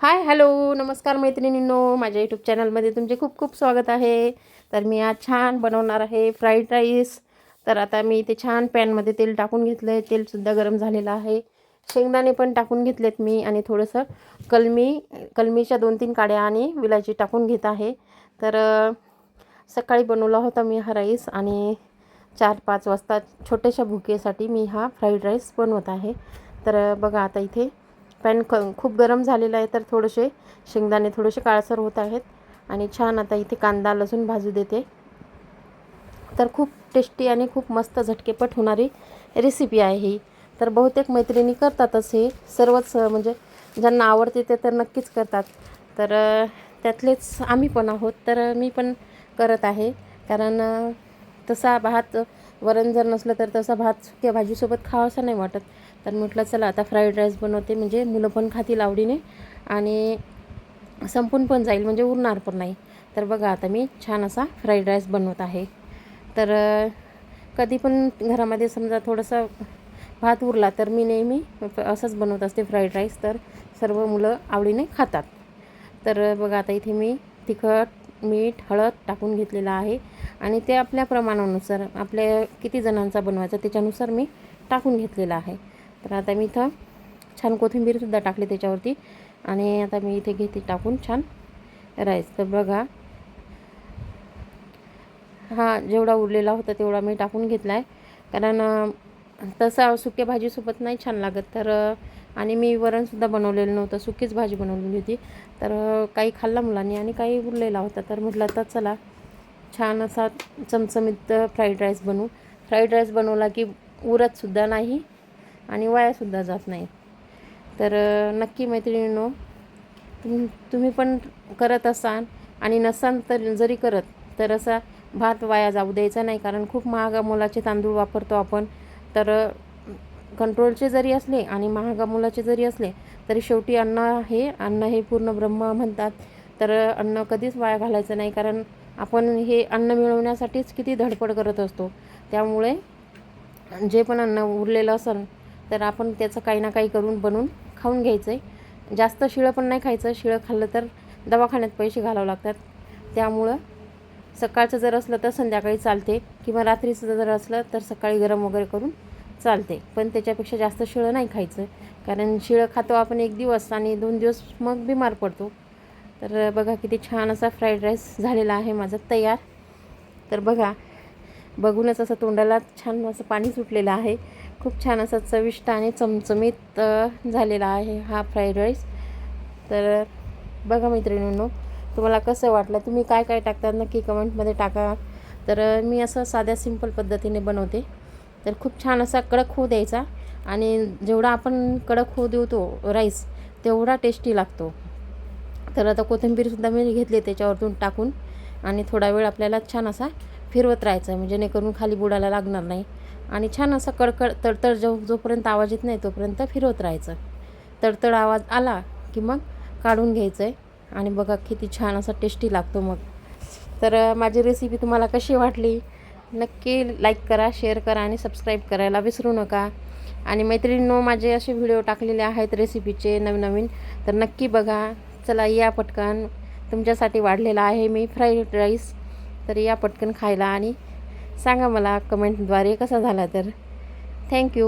Hi hello नमस्कार मैत्रिणींनो. माझ्या यूट्यूब चॅनलमध्ये तुमचे खूप खूप स्वागत आहे. तर मी आज छान बनवणार आहे फ्राईड राईस तर आता मी ते छान पॅनमध्ये तेल टाकून घेतलं आहे तेलसुद्धा गरम झालेलं आहे. शेंगदाणे पण टाकून घेतलेत मी आणि थोडंसं कलमी कलमीच्या दोन तीन काड्या आणि विलायची टाकून घेत आहे. तर सकाळी बनवला होता मी हा राईस आणि चार पाच वाजता छोट्याशा भुकेसाठी मी हा फ्राईड राईस बनवत आहे. तर बघा आता इथे पॅन क खूप गरम झालेला आहे तर थोडेसे शेंगदाणे थोडेसे काळसर होत आहेत. आणि छान आता इथे कांदा लसूण भाजू देते. तर खूप टेस्टी आणि खूप मस्त झटकेपट होणारी रेसिपी आहे ही. तर बहुतेक मैत्रिणी करतातच हे. सर्वच म्हणजे ज्यांना आवडते ते तर नक्कीच करतात. तर त्यातलेच आम्ही पण आहोत. तर मी पण करत आहे. कारण तसा भात वरण जर नसलं तर तसा भात सुक्या भाजीसोबत खावासा नाही वाटत. तर म्हटलं चला आता फ्राईड राईस बनवते. म्हणजे मुलं पण खातील आवडीने आणि संपून पण जाईल म्हणजे उरणार पण नाही. तर बघा आता मी छान असा फ्राईड राईस बनवत आहे. तर कधी पण घरामध्ये समजा थोडंसं भात उरला तर मी नेहमी असंच बनवत असते फ्राईड राईस तर सर्व मुलं आवडीने खातात. तर बघा आता इथे मी तिखट मीठ हळद टाकून घेतलेलं आहे आणि ते आपल्या प्रमाणानुसार आपल्या किती जणांचा बनवायचा त्याच्यानुसार मी टाकून घेतलेलं आहे. तर आता मी इथं छान कोथिंबीरसुद्धा टाकली त्याच्यावरती. आणि आता मी इथे घेते टाकून छान राईस. तर बघा हा जेवढा उरलेला होता तेवढा मी टाकून घेतला आहे कारण तसं तसा सुक्या भाजीसोबत नाही छान लागत. तर आणि मी वरणसुद्धा बनवलेलं नव्हतं. सुकीच भाजी बनवलेली होती. तर काही खाल्ला मुलांनी आणि काही उरलेला होता. तर म्हटलं तर चला छान असा चमचमीत फ्राईड राईस बनवू. फ्राईड राईस बनवला की उरतसुद्धा नाही. आणि वायासुद्धा जात नाही. तर नक्की मैत्रिणींनो तुम तुम्ही पण करत असाल आणि नसाल तर जरी करत तर असा भात वाया जाऊ द्यायचा नाही. कारण खूप महागा मोलाचे तांदूळ वापरतो आपण. तर कंट्रोलचे जरी असले आणि महागा मोलाचे जरी असले तरी शेवटी अन्न हे अन्न हे पूर्ण ब्रह्म म्हणतात. तर अन्न कधीच वाया घालायचं नाही. कारण आपण हे अन्न मिळवण्यासाठीच किती धडपड करत असतो. त्यामुळे जे पण अन्न उरलेलं असेल तर आपण त्याचं काही ना काही करून बनवून खाऊन घ्यायचं आहे जास्त शिळं पण नाही खायचं. शिळं खाल्लं तर दवाखान्यात पैसे घालावं लागतात. त्यामुळं सकाळचं जर असलं तर संध्याकाळी चालते किंवा रात्रीचं जर असलं तर सकाळी गरम वगैरे करून चालते. पण त्याच्यापेक्षा जास्त शिळं नाही खायचं. कारण शिळं खातो आपण एक दिवस आणि दोन दिवस मग बिमार पडतो. तर बघा किती छान असा फ्राईड राईस झालेला आहे माझा तयार. तर बघा बघूनच असं तोंडाला छान असं पाणी सुटलेलं आहे. खूप छान असा चविष्ट आणि चमचमीत झालेला आहे हा फ्राईड राईस. तर बघा मैत्रिणींनो तुम्हाला कसं वाटलं? तुम्ही काय काय टाकतात? नक्की कमेंटमध्ये टाका. तर मी असं साध्या सिंपल पद्धतीने बनवते. तर खूप छान असा कडक होऊ द्यायचा आणि जेवढा आपण कडक होऊ देऊ तो राईस तेवढा टेस्टी लागतो. तर आता कोथिंबीरसुद्धा मी घेतली त्याच्यावरतून टाकून आणि थोडा वेळ आपल्याला छान असा फिरवत राहायचा म्हणजे जेणेकरून खाली बुडायला लागणार नाही. आणि छान असा कडकड तडतड जो जोपर्यंत आवाज येत नाही तोपर्यंत फिरवत राहायचं. तडतड आवाज आला की मग काढून घ्यायचं आहे आणि बघा किती छान असा टेस्टी लागतो मग. तर माझी रेसिपी तुम्हाला कशी वाटली? नक्की लाईक करा शेअर करा आणि सबस्क्राईब करायला विसरू नका. आणि मैत्रिणींनो माझे असे व्हिडिओ टाकलेले आहेत रेसिपीचे नवीन नवीन तर नक्की बघा. चला या पटकन. तुमच्यासाठी वाढलेला आहे मी फ्राईड राईस तर या पटकन खायला आणि सांगा मला कमेंटद्वारे कसा झाला तर. थँक्यू